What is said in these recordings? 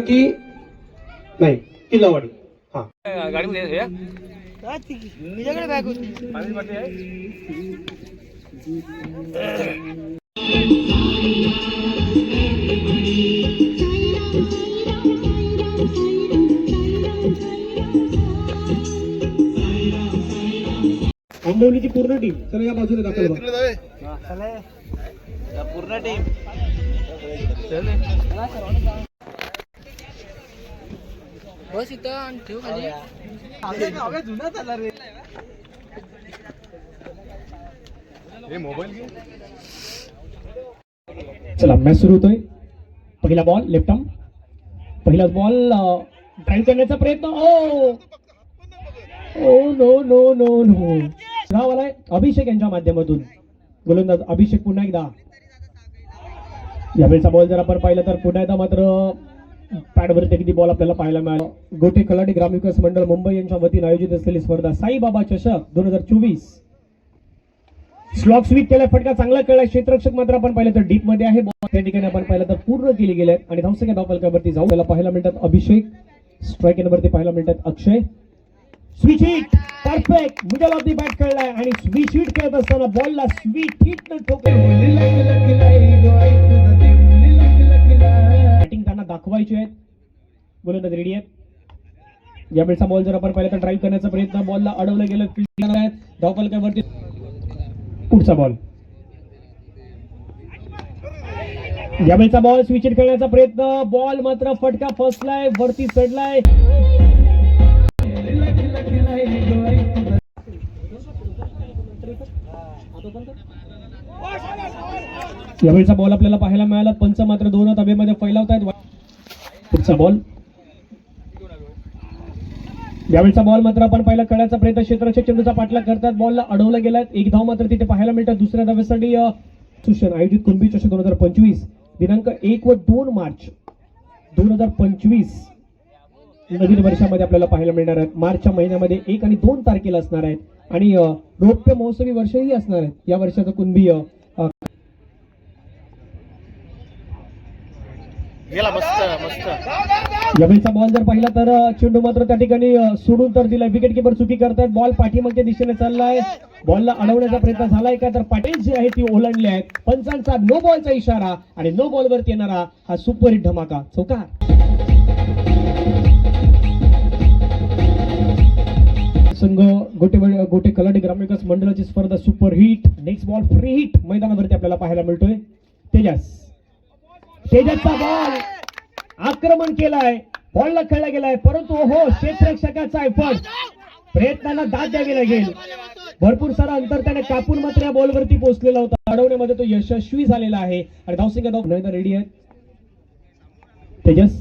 नगर की नाही किल्लावाडी हा. गाडीमध्ये हे? आंबवलीची पूर्ण टीम चला या बाजूने दाखल व्हा. पूर्ण टीम बस इथं आणि ठेव खाली. जुना रे हे मोबाईल घे. चला मॅच सुरू होतोय. पहिला बॉल लेफ्ट आर्म पहिला बॉल ड्राईव्ह करण्याचा प्रयत्न. ओ! ओ नो नो नो नो धाव आलाय अभिषेक यांच्या माध्यमातून. गोलंदाज अभिषेक पुन्हा एकदा. यावेळेचा बॉल जर आपण पाहिलं तर पुन्हा एकदा मात्र पॅडवरती किती बॉल आपल्याला पाहायला मिळाला? गोटे कलाटी ग्रामविकास मंडळ मुंबई यांच्या वतीने आयोजित असलेली स्पर्धा साईबाबा चषक दोन हजार चोवीस. स्लॉक स्वीप केला फटका चांगला कळला क्षेत्ररक्षक मात्र आपण पाहिलं तर डीपमध्ये आहे. त्या ठिकाणी आपण पाहिलं तर पूर्ण केली गेले. आणि धावसंख्या धावपलकावरती जाऊ. त्याला पाहायला मिळतात अभिषेक. स्ट्राईक वरती पाहायला मिळतात Akshay. Switch hit perfect middle of the bat खेळलाय. आणि स्विच हिट खेळत असताना बॉलला स्वीट हिट ठोकले. दाखवायचे आहेत. गोलंदाज रेडी आहेत. यावेळेचा बॉल जर आपण पाहिलं तर ड्राईव्ह करण्याचा प्रयत्न बॉलला अडवलं गेलं धावपालकावरती पुढचा बॉल यावेळेचा बॉल स्विच हिट खेळण्याचा प्रयत्न बॉल मात्र फटका फसलाय वरती चढलाय. यावेळेचा बॉल आपल्याला पाहायला मिळाला. पंच मात्र दोन तबेमध्ये फैलावत आहेत पुढचा बॉल यावेळचा बॉल मात्र आपण पहिला कळायचा प्रयत्न. क्षेत्ररक्षक चेंडूचा पाठलाग करतात. बॉलला अडवला गेला एक धाव मात्र तिथे पाहायला मिळतात दुसऱ्या धाव्यासाठी सूचन आयोजित कुंभी चषक दोन हजार पंचवीस. दिनांक एक व दोन मार्च दोन हजार पंचवीस. नवीन वर्षामध्ये आपल्याला पाहायला मिळणार आहेत. मार्चच्या महिन्यामध्ये एक आणि दोन तारखेला असणार आहेत. आणि रौप्य महोत्सवी वर्षही असणार आहेत. या वर्षाचं कुंभी गेला मस्त मस्त. यावेळीचा बॉल जर पाहिला तर चेंडू मात्र त्या ठिकाणी सोडून तर दिलाय. विकेट किपर चुकी करतात बॉल पाठीमागच्या दिशेने चाललाय. बॉलला अडवण्याचा प्रयत्न झालाय का? तर पाटील जे आहे ती ओलांडली आहेत. पंचांचा नो बॉलचा इशारा आणि नो बॉल वरती येणारा हा सुपर हिट धमाका. चौकार. संघ गोटे गोटे कलाटी ग्रामविकास मंडळाची स्पर्धा super hit next ball free hit मैदानावरती आपल्याला पाहायला मिळतोय. तेजस. तेजसचा बॉल आक्रमण केलाय. बॉलला खेळला गेलाय. परंतु हो क्षेत्ररक्षकाचा एफर्ट प्रयत्नाला दाद द्यावी लागेल. भरपूर सारा अंतर त्याने कापून मात्र या बॉलवरती पोहोचलेला होता. अडवण्यामध्ये तो यशस्वी झालेला आहे. आणि धावसिंग धाव रेडी आहे तेजस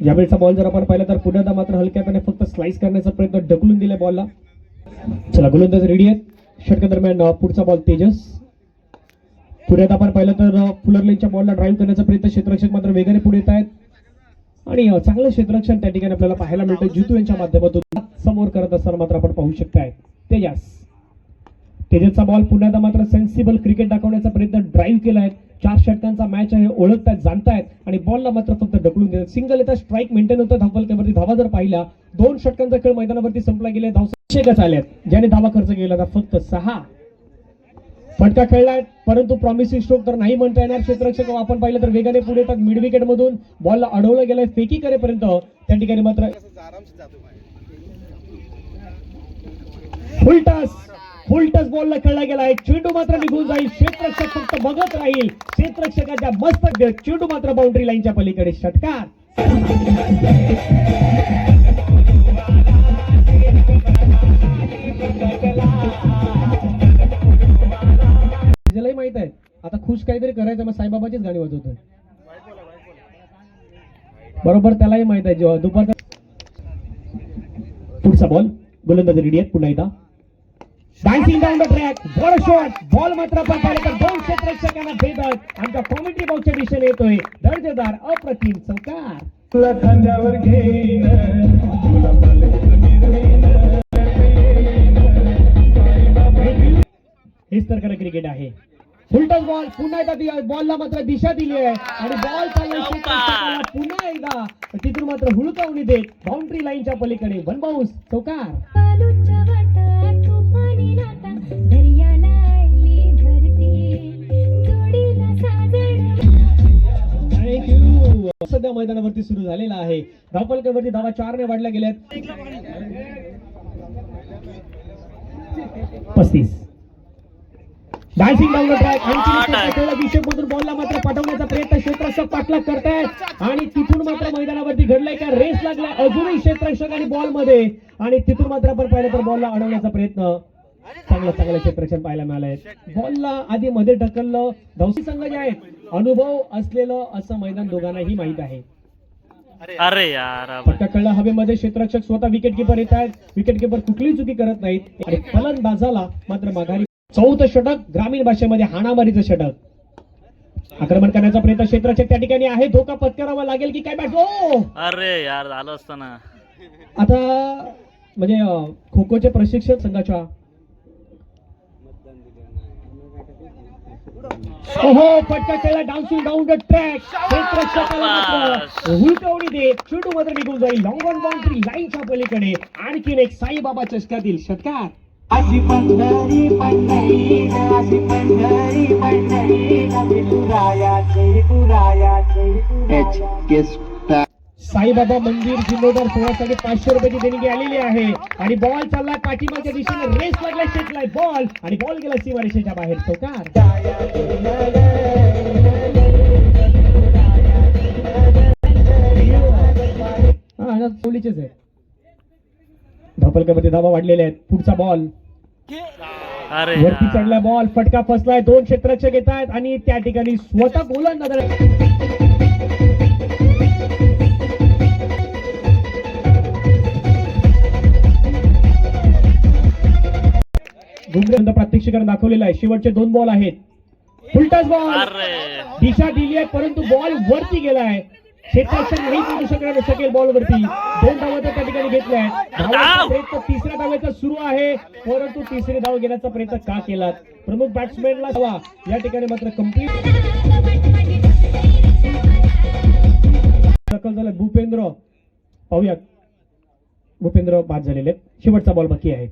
यावेळेचा बॉल जर आपण पाहिला तर पुण्याला मात्र हलक्या त्याने फक्त स्लाइस करण्याचा प्रयत्न ढकलून दिला बॉलला चला गोलंदाज रेडी आहेत. षटका दरम्यान पुढचा बॉल तेजस. पुण्यात आपण पाहिलं तर फुलर लेनच्या बॉलला ड्राईव्ह करण्याचा प्रयत्न क्षेत्ररक्षक मात्र वेगाने पुढे येत आहेत. आणि चांगलं क्षेत्ररक्षण त्या ठिकाणी आपल्याला पाहायला मिळतं जितू यांच्या माध्यमातून समोर करत असताना मात्र आपण पाहू शकताय. तेजस. तेजसचा बॉल पुण्यात मात्र सेन्सिबल क्रिकेट दाखवण्याचा प्रयत्न ड्राईव्ह केलाय. चार षटकांचा मॅच आहे ओळखतायत जाणतायत. आणि बॉलला मात्र फक्त ढकलून देतात. सिंगल येतात स्ट्राईक मेंटेन होतं. धावपलक्यावरती धावा जर पाहिला दोन षटकांचा खेळ मैदानावरती संपला गेले धावशेकच आल्यात ज्याने धावा खर्च केला होता फक्त सहा. फटका खेळलाय परंतु प्रॉमिसिंग स्ट्रोक तर नाही म्हणता येणार. क्षेत्ररक्षक आपण पाहिलं तर वेगाने पुढे येतात. मिड विकेट मधून बॉलला अडवलं गेलंय. फेकी करेपर्यंत त्या ठिकाणी मात्र फुल टस फुल टस बॉलला खेळला गेला आहे चेंडू मात्र निघून जाईल. क्षेत्ररक्षक फक्त बघत राहील. क्षेत्ररक्षकाच्या मस्तक चेंडू मात्र बाउंड्री लाईनच्या पलीकडे. षटकार. बरोबर त्यालाही माहीत आहे जेव्हा दुपारचा पुढचा बॉल गोलंदाज रेडी आहेत. पुन्हा एकदा. Dancing down the track ball shot ball मात्र पाहिलं तर दोन क्षेत्ररक्षकांना भेटत आमच्या कॉमेंट्री बॉक्सच्या दिशेने येतोय. दर्जेदार अप्रतिम चौकार. खांद्यावर हेच तर खरं क्रिकेट आहे. फुलटच बॉल पुन्हा एकदा बॉलला मात्र दिशा दिली आहे. आणि बॉल पुन्हा एकदा तिथून मात्र हुळकावणी देत बाउंड्री लाईनच्या पलीकडे. वन बाउन्स चौकार. सध्या मैदानावरती सुरू झालेला आहे. धावपलकावरती धावा चारने वाढल्या गेल्यात. पस्तीस. डान्सिंग डाऊन ट्रॅक आणखी विषय मधून बॉलला मात्र पाठवण्याचा प्रयत्न क्षेत्ररक्षक पाठलाग करतायत. आणि तिथून मात्र मैदानावरती घडलाय का? रेस लागलाय अजूनही क्षेत्ररक्षक आणि बॉलमध्ये. आणि तिथून मात्र आपण पाहिलं तर बॉलला अडवण्याचा प्रयत्न चांगलं चांगलं क्षेत्ररक्षण पाहायला मिळालंय. बॉलला आधी मध्ये ढकललं. धावसी संघ जे आहेत अनुभव असलेलं असं मैदान दोघांनाही माहीत आहे. अरे यार. कळला हवेमध्ये क्षेत्ररक्षक स्वतः विकेट किपर येत आहेत विकेट किपर कुठलीही चुकी करत नाहीत. आणि फलंदाजाला मात्र माघारी चौथं षटक ग्रामीण भाषेमध्ये हाणामारीचं षटक. आक्रमण करण्याचा प्रयत्न क्षेत्ररक्षक त्या ठिकाणी आहे. धोका पत्करावा लागेल की काय बॅट? ओ! अरे यार झालं असतं ना. आता म्हणजे खो खोचे प्रशिक्षक संघाच्या ओहो फटका खेळला डान्सिंग डाऊन द ट्रॅक. हुलकावणी देत चेंडू मात्र निघून जाईल. लॉंग ऑन बाउंड्री लाईनच्या पलीकडे. आणखीन एक साईबाबा चषकातील षटकार. अशी पंढरी पंढरी अशी पंढरी पंढरी विठुरायाची विठुरायाची साईबाबा मंदिर जिल्होदार सोळासाठी पाचशे रुपयाची देणगी आलेली आहे. आणि बॉल चाललाय पाठीमागच्या दिशेने रेस लागला शेटलाय बॉल. आणि बॉल गेला सीमारेषेच्या बाहेर. तो का आणि आहे. धापलकामध्ये धावा वाढलेले आहेत. पुढचा बॉल अरे वरती यार. चढलाय बॉल फटका फसलाय. दोन क्षेत्ररक्षक येत आहेत आणि त्या ठिकाणी स्वतः गोलंदाज बुमरेनं प्रात्यक्षिकाने दाखवलेला आहे. शेवटचे दोन बॉल आहेत. फुलटाच बॉल दिशा दिली आहे परंतु बॉल वरती गेलाय. क्षेत्ररक्षक नाही पोहोचू शकणार शकेल बॉल वरती दोन धावा त्या ठिकाणी घेतल्या! प्रयत्न तिसऱ्या धावेचा सुरू आहे. परंतु तिसरी धाव घेण्याचा प्रयत्न का केलात? प्रमुख बॅट्समॅनला धावा. या ठिकाणी मात्र कंप्लीट दखल झालं भूपेंद्र. पाहूयात. भूपेंद्र बाद झालेले. शेवटचा बॉल बाकी आहे.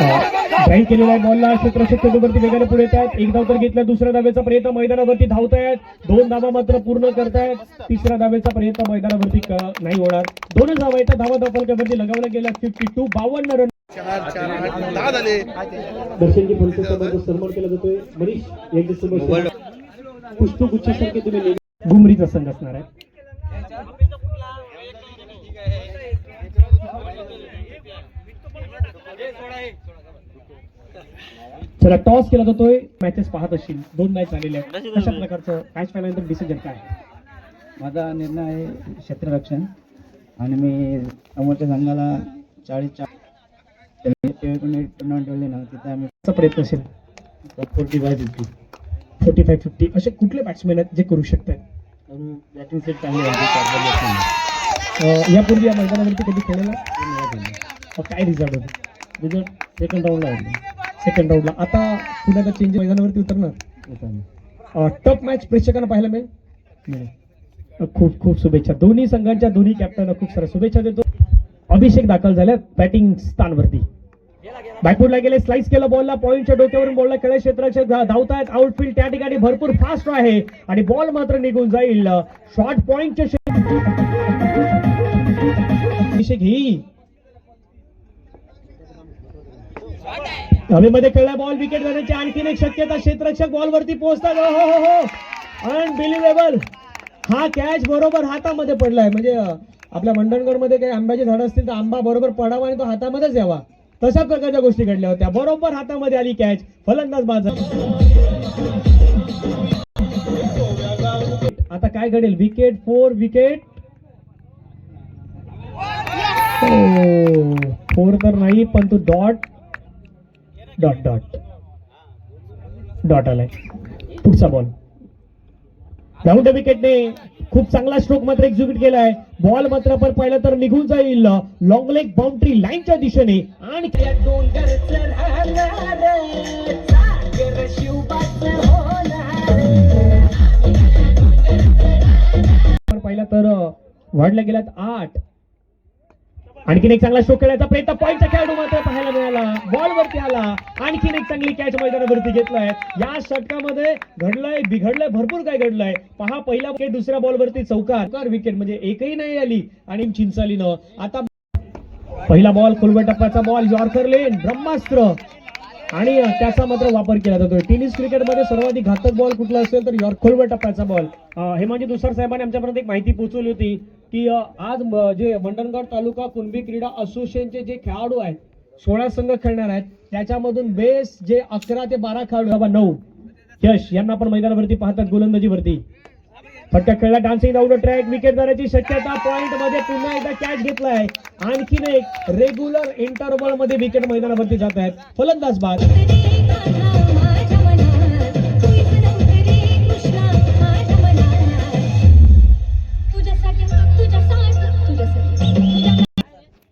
ड्राईव्ह केलेला आहे बॉलला क्षेत्ररक्षक चेंडूवरती वेगाने पुढे येत आहेत. एक धाव तर घेतला दुसऱ्या धावेचा प्रयत्न मैदानावरती धावत आहेत दोन धावा मात्र पूर्ण करतायत. तिसऱ्या धावेचा प्रयत्न मैदानावरती क- नाही होणार. दोनच धावा येतात धावा धावपलकावरती लगावल्या गेल्या फिफ्टी टू बावन्न रन दर्शनजी फलटूचा सन्मान केला जातोय. मनीष यांच्यासोबत पुष्पगुच्छासारखे तुम्ही गुमरीचा संघ असणार आहे. चला टॉस केला जातोय मॅचेस पाहत असतील दोन मॅच झालेल्या आहेत. कशा प्रकारचं मॅच पाहिल्यानंतर डिसिजन काय माझा निर्णय आहे क्षेत्ररक्षण. आणि मी समोरच्या संघाला चाळीस टुर्नामेंट ठेवले ना तिथे आम्ही चा प्रयत्न असेल? Forty five fifty forty five fifty असे कुठले बॅट्समॅन आहेत जे करू शकतात बॅटिंग सेट चांगली आहे अं, यापूर्वी या मैदानावरती कधी खेळलेला? काय रिझल्ट होते? रिझल्ट सेकंड राऊंडला आहे सेकंड राऊंडला आता पुन्हा एकदा चेंज मैदानावरती उतरणार. टॉप मॅच प्रेक्षकांना पाहायला मिळेल? खूप खूप शुभेच्छा. दोन्ही संघांच्या दोन्ही कॅप्टनला खूप साऱ्या शुभेच्छा देतो. अभिषेक दाखल झाल्या बॅटिंग स्थानवरती. बॅकवूडला गेले स्लाइस केलं बॉलला पॉईंटच्या डोक्यावरून बॉलला खेळ क्षेत्राचे धावतायत. आउटफील्ड त्या ठिकाणी भरपूर फास्ट आहे. आणि बॉल मात्र निघून जाईल. शॉर्ट पॉईंटच्या अभिषेक ही हवेमध्ये खेळला बॉल विकेट जाण्याची आणखीन एक शक्यता क्षेत्ररक्षक बॉल वरती पोहोचतात. हो हो हो हो. अनबिलिव्हेबल हा कॅच बरोबर हातामध्ये पडलाय. म्हणजे आपल्या मंडणगडमध्ये काही आंब्याची झाडं असतील तर आंबा बरोबर पडावा आणि तो हातामध्येच यावा. तशा प्रकारच्या गोष्टी घडल्या होत्या. बरोबर हातामध्ये आली कॅच फलंदाज माझा आता काय घडेल? विकेट फोर विकेट फोर तर नाही पण तो डॉट डॉट डॉट डॉट आलाय. पुढचा बॉल डाऊन द विकेटने खूप चांगला स्ट्रोक मात्र एक्झिक्यूट केलाय. बॉल मात्र पण पाहिलं तर निघून जाईल. लॉंग लेग बाउंड्री लाईनच्या दिशेने. आणि दोन पाहिलं तर वाढल्या गेल्यात आठ. आणखीन एक चांगला शो खेळायचा प्रयत्न. पॉईंटचा खेळाडू मात्र पाहायला मिळाला. बॉल वरती आला. आणखीन एक चांगली कॅच मैदानावरती घेतलाय. या षटकामध्ये घडलंय बिघडलंय भरपूर काय घडलंय. पहा पहिला विकेट दुसऱ्या बॉलवरती चौकार. विकेट म्हणजे एकही नाही आली. आणि चिंचालीनं. आता पहिला बॉल खोलवर टप्प्याचा बॉल यॉर्कर लेन ब्रह्मास्त्र. आणि त्याचा मात्र वापर केला जातो टेनिस क्रिकेटमध्ये सर्वाधिक घातक बॉल कुठला असेल तर यॉर्क खोलवर टप्प्याचा बॉल. हेमाजी दुसर साहेबांनी आमच्यापर्यंत एक माहिती पोहोचवली होती की आज जे मंडणगड तालुका कुणबी क्रीडा असोसिएशनचे जे खेळाडू आहेत सोळा संघ खेळणार आहेत त्याच्यामधून बेस जे अकरा ते बारा खेळाडू बाबा नऊ यश यांना आपण मैदानावरती पाहतात गोलंदाजीवरती. फटका खेळला डान्सिंग डाऊन ट्रॅक. विकेट जाण्याची शक्यता पॉइंटमध्ये पुन्हा एकदा कॅच घेतलाय. आणखीन एक रेग्युलर इंटरवलमध्ये विकेट मैदानावरती जात आहेत. फलंदाज बाद.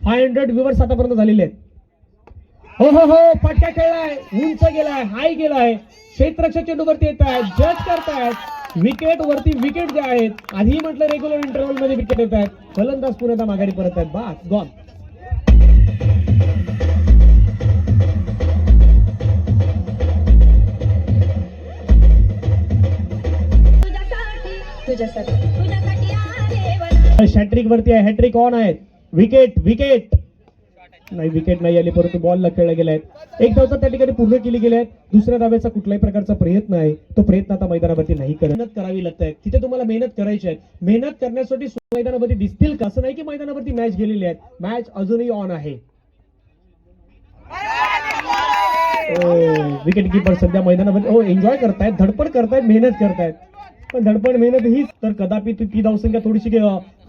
फाय हंड्रेड व्ह्युअर्स आतापर्यंत झालेले आहेत. हो हो हो फटका खेळलाय. उंच गेलाय हाय गेलाय. क्षेत्ररक्षक चेंडूवरती येत आहेत जज करतायत. विकेट वरती विकेट जे आहेत आधी म्हटलं रेग्युलर इंटरव्हलमध्ये विकेट येत आहेत. फलंदाज पुन्हा माघारी परत आहेत. बास गॉन शॅट्रिक वरती आहे. हॅट्रिक ऑन आहेत. विकेट विकेट नाही विकेट नाही आली परंतु बॉल खेळला गेला आहेत. एक धावचा त्या ठिकाणी पूर्ण केली गेली आहेत. दुसऱ्या धाव्याचा कुठल्याही प्रकारचा प्रयत्न आहे तो प्रयत्न आता मैदानावरती नाही करत. मेहनत करावी लागत. आहे तिथे तुम्हाला मेहनत करायची आहे. मेहनत करण्यासाठी मैदानावरती दिसतील का? असं नाही की मैदानावरती मॅच गेलेली आहेत. मॅच अजूनही ऑन आहे. विकेट किपर सध्या मैदानामध्ये हो एन्जॉय करतायत धडपड करतायत मेहनत करतायत. पण धडपड मेहनत हीच. तर कदापि ती धावसंख्या थोडीशी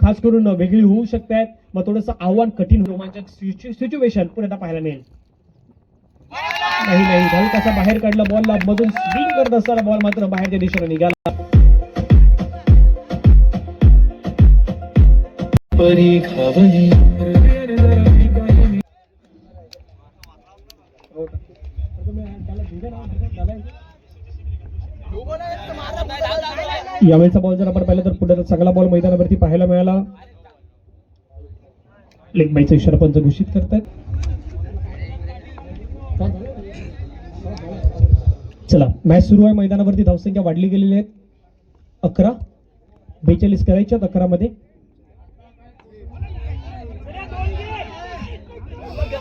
खास करून वेगळी होऊ शकते आहेत मग थोडंसं आव्हान कठीण रोमांचक सिच्युएशन पुन्हा पाहायला मिळेल. नाही नाही. धाव कसा बाहेर काढला बॉलला मधून स्विंग करत असताना बॉल मात्र बाहेरच्या दिशेने निघाला. यावेळेचा बॉल जर आपण पाहिला तर पुढे चांगला बॉल मैदानावरती पाहायला मिळाला. लेग बाईचा इशारा पंच घोषित करतात चला मॅच सुरू आहे. मैदानावरती धावसंख्या वाढली गेलेली आहे. अकरा. बेचाळीस करायच्या अकरा मध्ये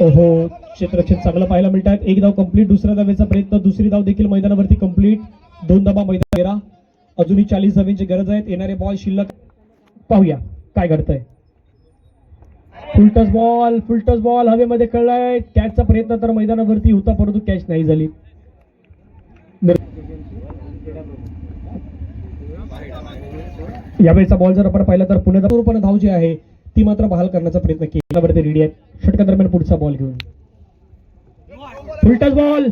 ओहो क्षेत्रक्षेत चांगलं पाहायला मिळत आहेत एक धाव कंप्लीट दुसऱ्या धावेचा प्रयत्न. दुसरी धाव देखील मैदानावरती कंप्लीट दोन धाबा मैदान तेरा. अजूनही चाळीस जमीनची गरज आहे. येणारे बॉल शिल्लक पाहूया काय घडतंय. फुलटस बॉल फुलटस बॉल हवेमध्ये कळलाय. कॅचचा प्रयत्न तर मैदानावरती होता परंतु कॅच नाही झाली. यावेळेचा बॉल जर आपण पाहिला तर पुण्याचा पण धाव जी आहे ती मात्र बहाल करण्याचा प्रयत्न केला. रेडी आहे. षटका दरम्यान पुढचा बॉल घेऊन. फुलटस बॉल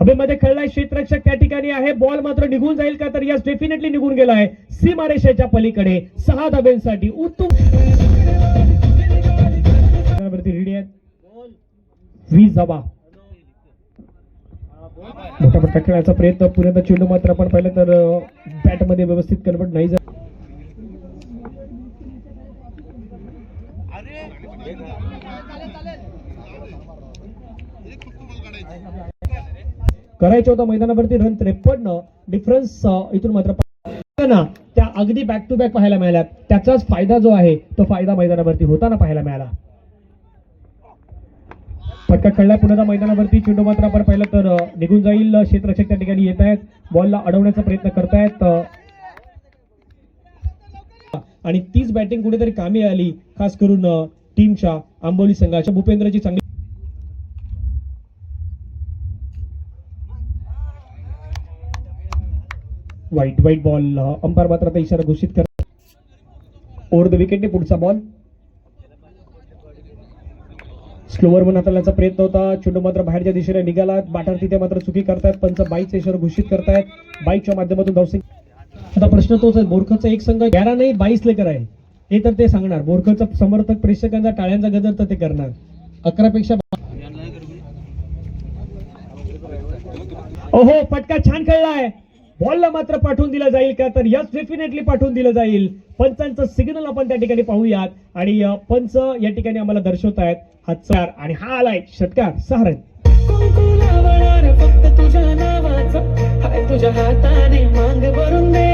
हवेमध्ये खेळलाय क्षेत्ररक्षक त्या ठिकाणी आहे. बॉल मात्र निघून जाईल का तर यस डेफिनेटली निघून गेला आहे. सीमारेषेच्या पलीकडे सहा धाब्यांसाठी उत्तम वरती रेडी वीस धाबा मोठा मोठा खेळायचा प्रयत्न. पुण्याचा चेंडू मात्र आपण पाहिलं तर बॅटमध्ये व्यवस्थित कन्वर्ट नाही झाला करायचं होतं मैदानावरती रन त्रेपन्न डिफरन्स इथून मात्र ना त्या अगदी बॅक टू बॅक पाहायला मिळाल्या त्याचाच फायदा जो आहे तो फायदा मैदानावरती होताना पाहायला मिळाला. फटका खेळला पुण्याच्या मैदानावरती चेंडू मात्र आपण पाहिलं तर निघून जाईल. क्षेत्रक्षक त्या ठिकाणी येत आहेत. बॉलला अडवण्याचा प्रयत्न करतायत आणि तीच बॅटिंग कुठेतरी कामी आली खास करून टीमच्या आंबोली संघाच्या. भूपेंद्रची चांगली वाईट वाईट बॉल अंपायर मात्र आता इशारा घोषित कर ओव्हर द विकेटने पुढचा बॉल स्लोवर वन हाताळण्याचा प्रयत्न होता. चेंडू मात्र बाहेरच्या दिशेने निघाला बाटार तिथे मात्र चुकी करतायत. पंच बाईकचा इशारा घोषित करतायत. बाईकच्या माध्यमातून धावसिंग आता प्रश्न तोच आहे. बोरखचा एक संघ ग्यारा नाही बाईस लेकर आहे. हे तर ते सांगणार. बोरखचा समर्थक प्रेक्षकांचा टाळ्यांचा गदर तर ते करणार. अकरा पेक्षा ओहो फटका छान खेळलाय. बॉलला मात्र पाठवून दिला जाईल. का तर यस डेफिनेटली पाठवून दिलं जाईल. पंचांचं सिग्नल आपण त्या ठिकाणी पाहूयात. आणि पंच या ठिकाणी आम्हाला दर्शवत आहेत. हा चार आणि हा आलाय. षटकार सहा रन फक्त तुझ्या नावाचं. हाय तुझ्या हाताने मांग भरून दे.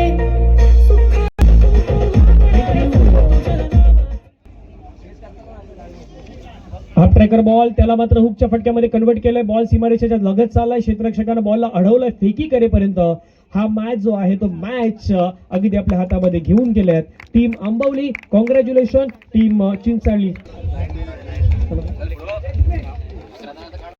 हा ट्रॅकर बॉल त्याला मात्र हुकच्या फटक्यामध्ये कन्वर्ट केलाय. बॉल सीमारेषेच्या लगत चाललाय. क्षेत्ररक्षकानं बॉलला अडवलंय. फेकी करेपर्यंत. हा मॅच जो आहे तो मॅच अगदी आपल्या हातामध्ये घेऊन गेल्यात team Ambavali congratulation team Chinchali.